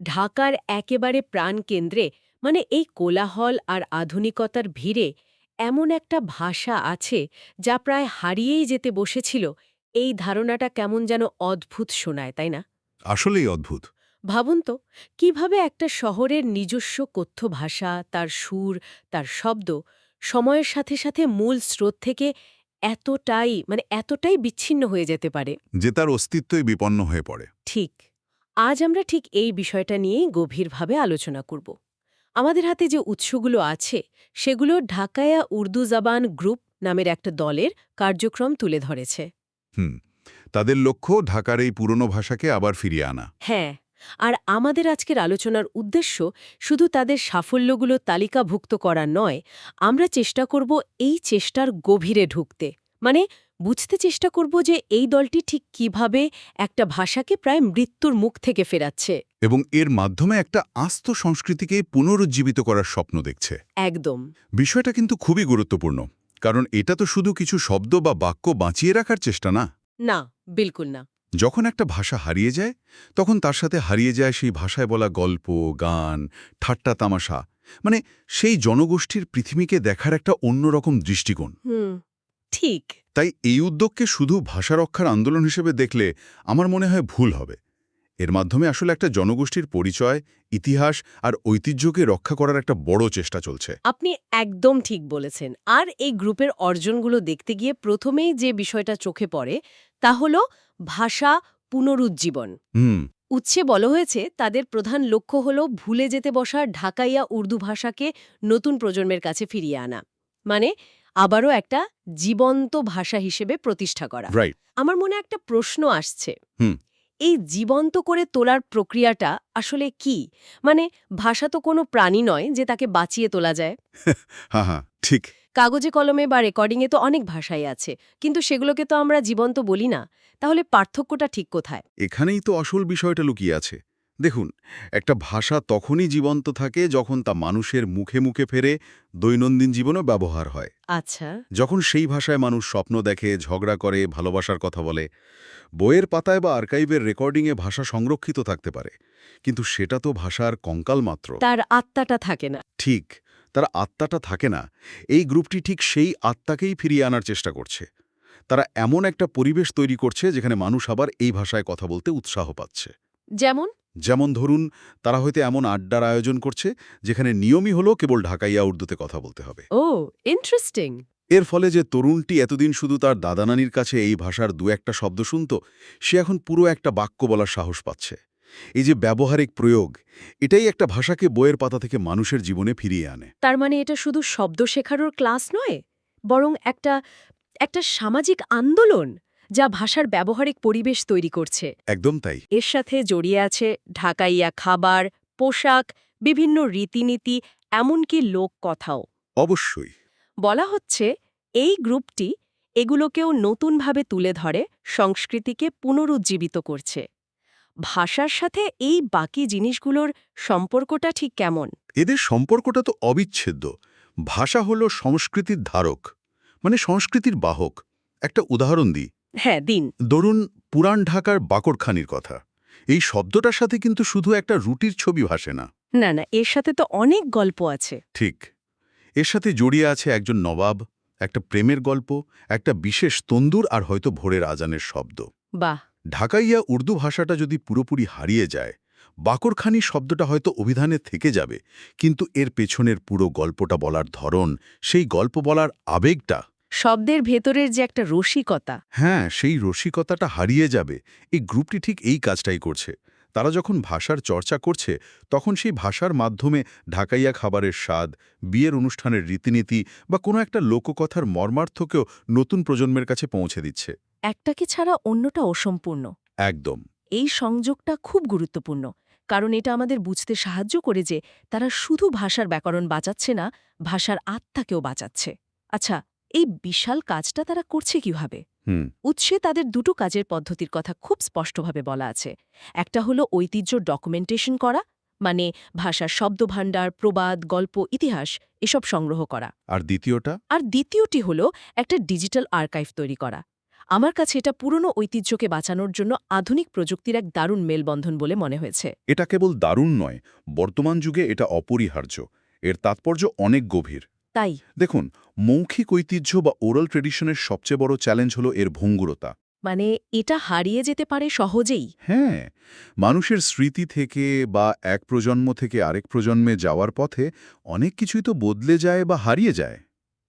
ঢাকার একেবারে প্রাণকেন্দ্রে মানে এই কোলাহল আর আধুনিকতার ভিড়ে এমন একটা ভাষা আছে যা প্রায় হারিয়েই যেতে বসেছিল। এই ধারণাটা কেমন যেন অদ্ভুত শোনায় তাই না? আসলেই অদ্ভুত। ভাবুন তো কীভাবে একটা শহরের নিজস্ব কথ্য ভাষা তার সুর তার শব্দ সময়ের সাথে সাথে মূল স্রোত থেকে এতটাই মানে এতটাই বিচ্ছিন্ন হয়ে যেতে পারে। যে তার অস্তিত্বই বিপন্ন হয়ে পড়ে। ঠিক। আজ আমরা ঠিক এই বিষয়টা নিয়েই গভীরভাবে আলোচনা করব। আমাদের হাতে যে উৎসগুলো আছে সেগুলো ঢাকায়া উর্দু জাবান গ্রুপ নামের একটা দলের কার্যক্রম তুলে ধরেছে। হুম তাদের লক্ষ্য ঢাকার এই পুরনো ভাষাকে আবার ফিরিয়ে আনা। হ্যাঁ আর আমাদের আজকের আলোচনার উদ্দেশ্য শুধু তাদের সাফল্যগুলো তালিকাভুক্ত করা নয় আমরা চেষ্টা করব এই চেষ্টার গভীরে ঢুকতে। মানে বুঝতে চেষ্টা করব যে এই দলটি ঠিক কীভাবে একটা ভাষাকে প্রায় মৃত্যুর মুখ থেকে ফেরাচ্ছে। এবং এর মাধ্যমে একটা আস্ত সংস্কৃতিকে পুনরুজ্জীবিত করার স্বপ্ন দেখছে। একদম। বিষয়টা কিন্তু খুবই গুরুত্বপূর্ণ কারণ এটা তো শুধু কিছু শব্দ বা বাক্য বাঁচিয়ে রাখার চেষ্টা না। না বিলকুল না। যখন একটা ভাষা হারিয়ে যায় তখন তার সাথে হারিয়ে যায় সেই ভাষায় বলা গল্প গান ঠাট্টা তামাশা। মানে সেই জনগোষ্ঠীর পৃথিবীকে দেখার একটা অন্যরকম দৃষ্টিকোণ। ঠিক। তাই এই উদ্যোগকে শুধু ভাষা রক্ষার আন্দোলন হিসেবে দেখলে আমার মনে হয় ভুল হবে। এর মাধ্যমে আসলে একটা জনগোষ্ঠীর পরিচয় ইতিহাস আর ঐতিহ্যকে রক্ষা করার একটা বড় চেষ্টা চলছে। আপনি একদম ঠিক বলেছেন। আর এই গ্রুপের অর্জনগুলো দেখতে গিয়ে প্রথমেই যে বিষয়টা চোখে পড়ে তা হল ভাষা পুনরুজ্জীবন। হুম। উচ্ছে বলা হয়েছে তাদের প্রধান লক্ষ্য হল ভুলে যেতে বসা ঢাকাইয়া উর্দু ভাষাকে নতুন প্রজন্মের কাছে ফিরিয়ে আনা। মানে আবারও একটা জীবন্ত ভাষা হিসেবে প্রতিষ্ঠা করা। আমার মনে একটা প্রশ্ন আসছে। হুম। এই জীবন্ত করে তোলার প্রক্রিয়াটা আসলে কি? মানে ভাষা তো কোনো প্রাণী নয় যে তাকে বাঁচিয়ে তোলা যায়। হ্যাঁ হ্যাঁ ঠিক। কাগজে কলমে বা রেকর্ডিংয়ে তো অনেক ভাষাই আছে। কিন্তু সেগুলোকে তো আমরা জীবন্ত বলি না। তাহলে পার্থক্যটা ঠিক কোথায়? এখানেই তো আসল বিষয়টা লুকিয়ে আছে। দেখুন একটা ভাষা তখনই জীবন্ত থাকে যখন তা মানুষের মুখে মুখে ফেরে দৈনন্দিন জীবনে ব্যবহার হয়। আচ্ছা। যখন সেই ভাষায় মানুষ স্বপ্ন দেখে ঝগড়া করে ভালোবাসার কথা বলে বইয়ের পাতায় বা আর্কাইভের রেকর্ডিংয়ে ভাষা সংরক্ষিত থাকতে পারে। কিন্তু সেটা তো ভাষার কঙ্কাল মাত্র। তার আত্মাটা থাকে না। ঠিক তার আত্মাটা থাকে না। এই গ্রুপটি ঠিক সেই আত্মাকেই ফিরিয়ে আনার চেষ্টা করছে। তারা এমন একটা পরিবেশ তৈরি করছে যেখানে মানুষ আবার এই ভাষায় কথা বলতে উৎসাহ পাচ্ছে। যেমন? যেমন ধরুন তারা হয়তো এমন আড্ডার আয়োজন করছে যেখানে নিয়মই হলো কেবল ঢাকাইয়া উর্দুতে কথা বলতে হবে। ও ইন্টারেস্টিং এর ফলে যে তরুণটি এতদিন শুধু তার দাদানানির কাছে এই ভাষার দু একটা শব্দ শুনত সে এখন পুরো একটা বাক্য বলার সাহস পাচ্ছে। এই যে ব্যবহারিক প্রয়োগ এটাই একটা ভাষাকে বইয়ের পাতা থেকে মানুষের জীবনে ফিরিয়ে আনে। তার মানে এটা শুধু শব্দ শেখানোর ক্লাস নয় বরং একটা একটা সামাজিক আন্দোলন। যা ভাষার ব্যবহারিক পরিবেশ তৈরি করছে। একদম তাই। এর সাথে জড়িয়ে আছে ঢাকাইয়া খাবার পোশাক বিভিন্ন রীতিনীতি এমনকি লোক কথাও অবশ্যই। বলা হচ্ছে এই গ্রুপটি এগুলোকেও নতুনভাবে তুলে ধরে সংস্কৃতিকে পুনরুজ্জীবিত করছে। ভাষার সাথে এই বাকি জিনিসগুলোর সম্পর্কটা ঠিক কেমন? এদের সম্পর্কটা তো অবিচ্ছেদ্য। ভাষা হলো সংস্কৃতির ধারক মানে সংস্কৃতির বাহক। একটা উদাহরণ দিই। হ্যাঁ দিন। ধরুন পুরান ঢাকার বাকরখানির কথা। এই শব্দটার সাথে কিন্তু শুধু একটা রুটির ছবি ভাসে না। না না এর সাথে তো অনেক গল্প আছে। ঠিক। এর সাথে জড়িয়ে আছে একজন নবাব একটা প্রেমের গল্প একটা বিশেষ তন্দুর আর হয়তো ভোরের আজানের শব্দ। বাহ! ঢাকাইয়া উর্দু ভাষাটা যদি পুরোপুরি হারিয়ে যায় বাকরখানি শব্দটা হয়তো অভিধানে থেকে যাবে কিন্তু এর পেছনের পুরো গল্পটা বলার ধরন সেই গল্প বলার আবেগটা শব্দের ভেতরের যে একটা রসিকতা। হ্যাঁ সেই রসিকতাটা হারিয়ে যাবে। এই গ্রুপটি ঠিক এই কাজটাই করছে। তারা যখন ভাষার চর্চা করছে তখন সেই ভাষার মাধ্যমে ঢাকাইয়া খাবারের স্বাদ বিয়ের অনুষ্ঠানের রীতিনীতি বা কোনো একটা লোককথার মর্মার্থকেও নতুন প্রজন্মের কাছে পৌঁছে দিচ্ছে। একটাকে ছাড়া অন্যটা অসম্পূর্ণ? একদম। এই সংযোগটা খুব গুরুত্বপূর্ণ কারণ এটা আমাদের বুঝতে সাহায্য করে যে তারা শুধু ভাষার ব্যাকরণ বাঁচাচ্ছে না ভাষার আত্মাকেও বাঁচাচ্ছে। আচ্ছা এই বিশাল কাজটা তারা করছে কীভাবে? হুম। উৎসে তাদের দুটো কাজের পদ্ধতির কথা খুব স্পষ্টভাবে বলা আছে। একটা হলো ঐতিহ্য ডকুমেন্টেশন করা মানে ভাষার শব্দভাণ্ডার প্রবাদ গল্প ইতিহাস এসব সংগ্রহ করা। আর দ্বিতীয়টা? আর দ্বিতীয়টি হলো একটা ডিজিটাল আর্কাইভ তৈরি করা। আমার কাছে এটা পুরনো ঐতিহ্যকে বাঁচানোর জন্য আধুনিক প্রযুক্তির এক দারুণ মেলবন্ধন বলে মনে হয়েছে। এটা কেবল দারুণ নয় বর্তমান যুগে এটা অপরিহার্য। এর তাৎপর্য অনেক গভীর। তাই। দেখুন মৌখিক ঐতিহ্য বা ওরাল ট্রেডিশনের সবচেয়ে বড় চ্যালেঞ্জ হলো এর ভঙ্গুরতা। মানে এটা হারিয়ে যেতে পারে সহজেই। হ্যাঁ মানুষের স্মৃতি থেকে বা এক প্রজন্ম থেকে আরেক প্রজন্মে যাওয়ার পথে অনেক কিছুই তো বদলে যায় বা হারিয়ে যায়।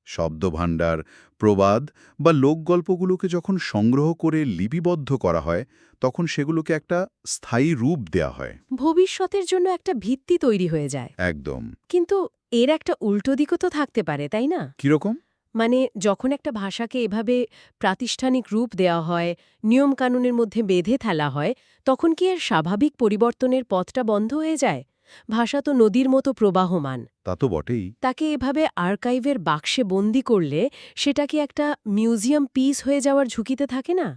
শব্দভাণ্ডার প্রবাদ বা লোকগল্পগুলোকে যখন সংগ্রহ করে লিপিবদ্ধ করা হয় তখন সেগুলোকে একটা স্থায়ী রূপ দেয়া হয়। ভবিষ্যতের জন্য একটা ভিত্তি তৈরি হয়ে যায়। একদম। কিন্তু এর একটা উল্টো দিকও তো থাকতে পারে তাই না? কীরকম? মানে যখন একটা ভাষাকে এভাবে প্রাতিষ্ঠানিক রূপ দেওয়া হয় নিয়মকানুনের মধ্যে বেঁধে ফেলা হয় তখন কি এর স্বাভাবিক পরিবর্তনের পথটা বন্ধ হয়ে যায়? ভাষা তো নদীর মতো প্রবাহমান। তা তো বটেই। তাকে এভাবে আর্কাইভের বাক্সে বন্দি করলে সেটা কি একটা মিউজিয়াম পিস হয়ে যাওয়ার ঝুঁকিতে থাকে না?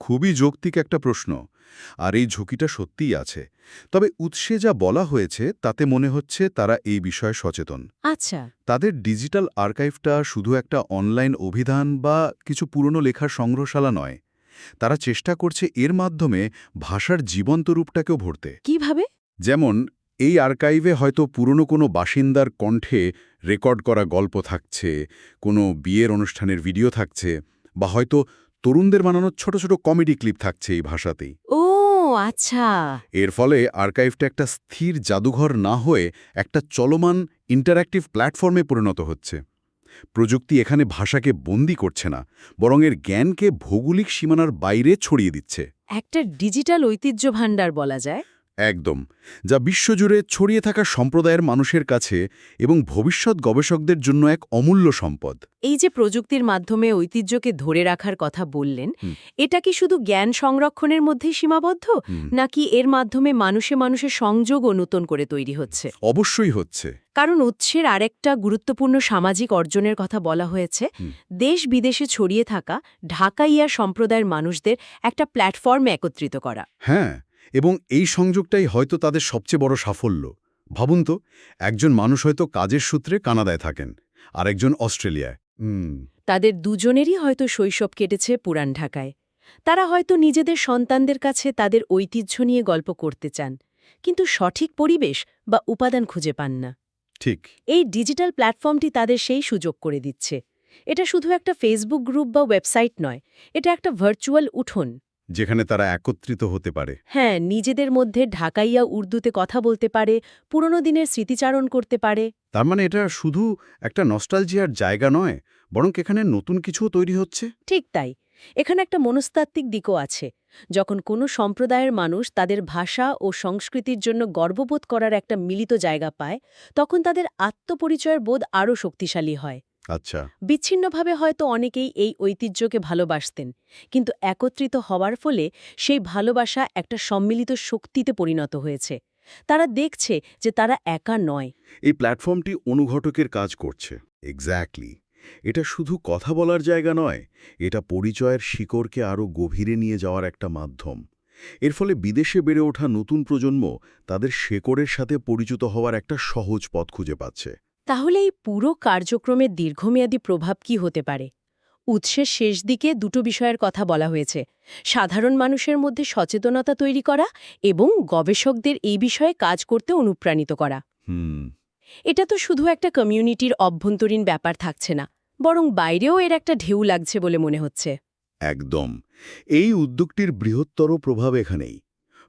খুবই যৌক্তিক একটা প্রশ্ন। আর এই ঝুঁকিটা সত্যিই আছে। তবে উৎসে যা বলা হয়েছে তাতে মনে হচ্ছে তারা এই বিষয়ে সচেতন। আচ্ছা। তাদের ডিজিটাল আর্কাইভটা শুধু একটা অনলাইন অভিধান বা কিছু পুরনো লেখার সংগ্রহশালা নয়। তারা চেষ্টা করছে এর মাধ্যমে ভাষার জীবন্ত রূপটাকেও ভরতে। কীভাবে? যেমন এই আর্কাইভে হয়তো পুরনো কোনো বাসিন্দার কণ্ঠে রেকর্ড করা গল্প থাকছে কোনো বিয়ের অনুষ্ঠানের ভিডিও থাকছে বা হয়তো তরুণদের বানানো ছোট ছোট কমেডি ক্লিপ থাকছে এই ভাষাতেই। ও আচ্ছা। এর ফলে আর্কাইভটা একটা স্থির জাদুঘর না হয়ে একটা চলমান ইন্টারঅ্যাক্টিভ প্ল্যাটফর্মে পরিণত হচ্ছে। প্রযুক্তি এখানে ভাষাকে বন্দি করছে না বরং এর জ্ঞানকে ভৌগোলিক সীমানার বাইরে ছড়িয়ে দিচ্ছে। একটা ডিজিটাল ঐতিহ্য ভাণ্ডার বলা যায়। একদম যা বিশ্বজুড়ে ছড়িয়ে থাকা সম্প্রদায়ের মানুষের কাছে এবং ভবিষ্যৎ গবেষকদের জন্য এক অমূল্য সম্পদ। এই যে প্রযুক্তির মাধ্যমে ঐতিহ্যকে ধরে রাখার কথা বললেন এটা কি শুধু জ্ঞান সংরক্ষণের মধ্যেই সীমাবদ্ধ? নাকি এর মাধ্যমে মানুষে মানুষের সংযোগও নতুন করে তৈরি হচ্ছে? অবশ্যই হচ্ছে। কারণ উৎসের আরেকটা গুরুত্বপূর্ণ সামাজিক অর্জনের কথা বলা হয়েছে দেশ বিদেশে ছড়িয়ে থাকা ঢাকাইয়া সম্প্রদায়ের মানুষদের একটা প্ল্যাটফর্মে একত্রিত করা। হ্যাঁ এবং এই সংযোগটাই হয়তো তাদের সবচেয়ে বড় সাফল্য। ভাবুন তো একজন মানুষ হয়তো কাজের সূত্রে কানাডায় থাকেন আর একজন অস্ট্রেলিয়ায় তাদের দুজনেরই হয়তো শৈশব কেটেছে পুরান ঢাকায়। তারা হয়তো নিজেদের সন্তানদের কাছে তাদের ঐতিহ্য নিয়ে গল্প করতে চান কিন্তু সঠিক পরিবেশ বা উপাদান খুঁজে পান না। ঠিক। এই ডিজিটাল প্ল্যাটফর্মটি তাদের সেই সুযোগ করে দিচ্ছে। এটা শুধু একটা ফেসবুক গ্রুপ বা ওয়েবসাইট নয় এটা একটা ভার্চুয়াল উঠোন। যেখানে তারা একত্রিত হতে পারে। হ্যাঁ নিজেদের মধ্যে ঢাকাইয়া উর্দুতে কথা বলতে পারে পুরনো দিনের স্মৃতিচারণ করতে পারে। তার মানে এটা শুধু একটা নস্টালজিয়ার জায়গা নয় বরং এখানে নতুন কিছুও তৈরি হচ্ছে? ঠিক তাই। এখানে একটা মনস্তাত্ত্বিক দিকও আছে। যখন কোনো সম্প্রদায়ের মানুষ তাদের ভাষা ও সংস্কৃতির জন্য গর্ববোধ করার একটা মিলিত জায়গা পায় তখন তাদের আত্মপরিচয়ের বোধ আরও শক্তিশালী হয়। আচ্ছা। বিচ্ছিন্নভাবে হয়তো অনেকেই এই ঐতিহ্যকে ভালোবাসতেন কিন্তু একত্রিত হওয়ার ফলে সেই ভালোবাসা একটা সম্মিলিত শক্তিতে পরিণত হয়েছে। তারা দেখছে যে তারা একা নয়। এই প্ল্যাটফর্মটি অনুঘটকের কাজ করছে। এক্স্যাক্টলি এটা শুধু কথা বলার জায়গা নয় এটা পরিচয়ের শিকড়কে আরও গভীরে নিয়ে যাওয়ার একটা মাধ্যম। এর ফলে বিদেশে বেড়ে ওঠা নতুন প্রজন্ম তাদের শেকড়ের সাথে পরিচিত হওয়ার একটা সহজ পথ খুঁজে পাচ্ছে। তাহলে এই পুরো কার্যক্রমের দীর্ঘমেয়াদী প্রভাব কি হতে পারে? উৎসের শেষ দিকে দুটো বিষয়ের কথা বলা হয়েছে সাধারণ মানুষের মধ্যে সচেতনতা তৈরি করা এবং গবেষকদের এই বিষয়ে কাজ করতে অনুপ্রাণিত করা। হুম। এটা তো শুধু একটা কমিউনিটির অভ্যন্তরীণ ব্যাপার থাকছে না বরং বাইরেও এর একটা ঢেউ লাগছে বলে মনে হচ্ছে। একদম। এই উদ্যোগটির বৃহত্তর প্রভাব এখানেই।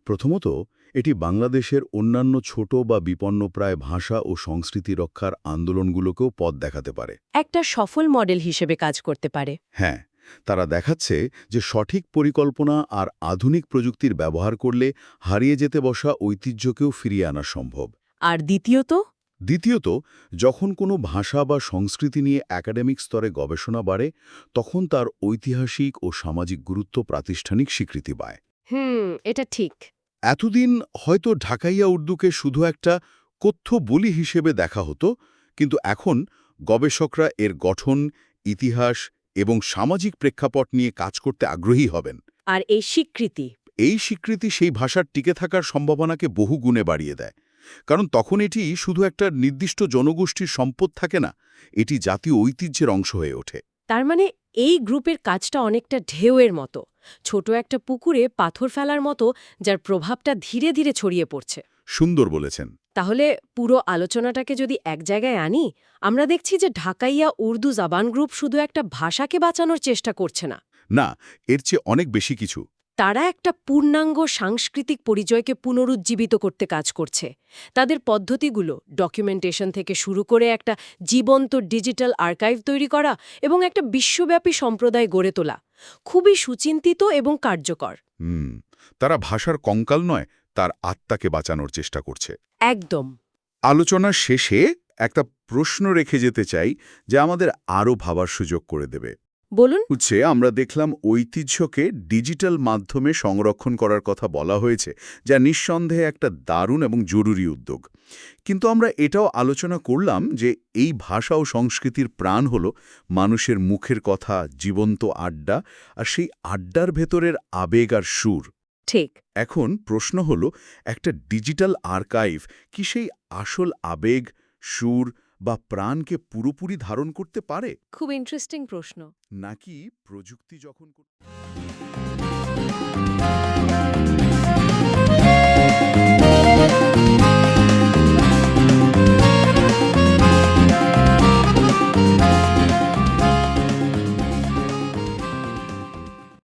প্রথমত এটি বাংলাদেশের অন্যান্য ছোট বা বিপন্নপ্রায় ভাষা ও সংস্কৃতি রক্ষার আন্দোলনগুলোকেও পথ দেখাতে পারে। একটা সফল মডেল হিসেবে কাজ করতে পারে। হ্যাঁ তারা দেখাচ্ছে যে সঠিক পরিকল্পনা আর আধুনিক প্রযুক্তির ব্যবহার করলে হারিয়ে যেতে বসা ঐতিহ্যকেও ফিরিয়ে আনা সম্ভব। আর দ্বিতীয়ত? দ্বিতীয়ত যখন কোনো ভাষা বা সংস্কৃতি নিয়ে একাডেমিক স্তরে গবেষণা বাড়ে তখন তার ঐতিহাসিক ও সামাজিক গুরুত্ব প্রাতিষ্ঠানিক স্বীকৃতি পায়। হুম এটা ঠিক। এতদিন হয়তো ঢাকাইয়া উর্দুকে শুধু একটা কথ্য বলি হিসেবে দেখা হতো কিন্তু এখন গবেষকরা এর গঠন ইতিহাস এবং সামাজিক প্রেক্ষাপট নিয়ে কাজ করতে আগ্রহী হবেন। আর এই স্বীকৃতি? এই স্বীকৃতি সেই ভাষার টিকে থাকার সম্ভাবনাকে বহু গুণে বাড়িয়ে দেয়। কারণ তখন এটি শুধু একটা নির্দিষ্ট জনগোষ্ঠীর সম্পদ থাকে না এটি জাতীয় ঐতিহ্যের অংশ হয়ে ওঠে। তার মানে এই গ্রুপের কাজটা অনেকটা ঢেউয়ের মতো। ছোট একটা পুকুরে পাথর ফেলার মতো যার প্রভাবটা ধীরে ধীরে ছড়িয়ে পড়ছে। সুন্দর বলেছেন। তাহলে পুরো আলোচনাটাকে যদি এক জায়গায় আনি আমরা দেখছি যে ঢাকাইয়া উর্দু জাবান গ্রুপ শুধু একটা ভাষাকে বাঁচানোর চেষ্টা করছে না। না এর চেয়ে অনেক বেশি কিছু। তারা একটা পূর্ণাঙ্গ সাংস্কৃতিক পরিচয়কে পুনরুজ্জীবিত করতে কাজ করছে। তাদের পদ্ধতিগুলো ডকুমেন্টেশন থেকে শুরু করে একটা জীবন্ত ডিজিটাল আর্কাইভ তৈরি করা এবং একটা বিশ্বব্যাপী সম্প্রদায় গড়ে তোলা। খুবই সুচিন্তিত এবং কার্যকর। হুম তারা ভাষার কঙ্কাল নয় তার আত্মাকে বাঁচানোর চেষ্টা করছে। একদম। আলোচনার শেষে একটা প্রশ্ন রেখে যেতে চাই যা আমাদের আরও ভাবার সুযোগ করে দেবে। বলুন। হচ্ছে আমরা দেখলাম ঐতিহ্যকে ডিজিটাল মাধ্যমে সংরক্ষণ করার কথা বলা হয়েছে যা নিঃসন্দেহে একটা দারুণ এবং জরুরি উদ্যোগ। কিন্তু আমরা এটাও আলোচনা করলাম যে এই ভাষা ও সংস্কৃতির প্রাণ হল মানুষের মুখের কথা জীবন্ত আড্ডা আর সেই আড্ডার ভেতরের আবেগ আর সুর। ঠিক। এখন প্রশ্ন হল একটা ডিজিটাল আর্কাইভ কি সেই আসল আবেগ সুর বা প্রাণকে পুরোপুরি ধারণ করতে পারে? খুব ইন্টারেস্টিং প্রশ্ন। নাকি প্রযুক্তি যখন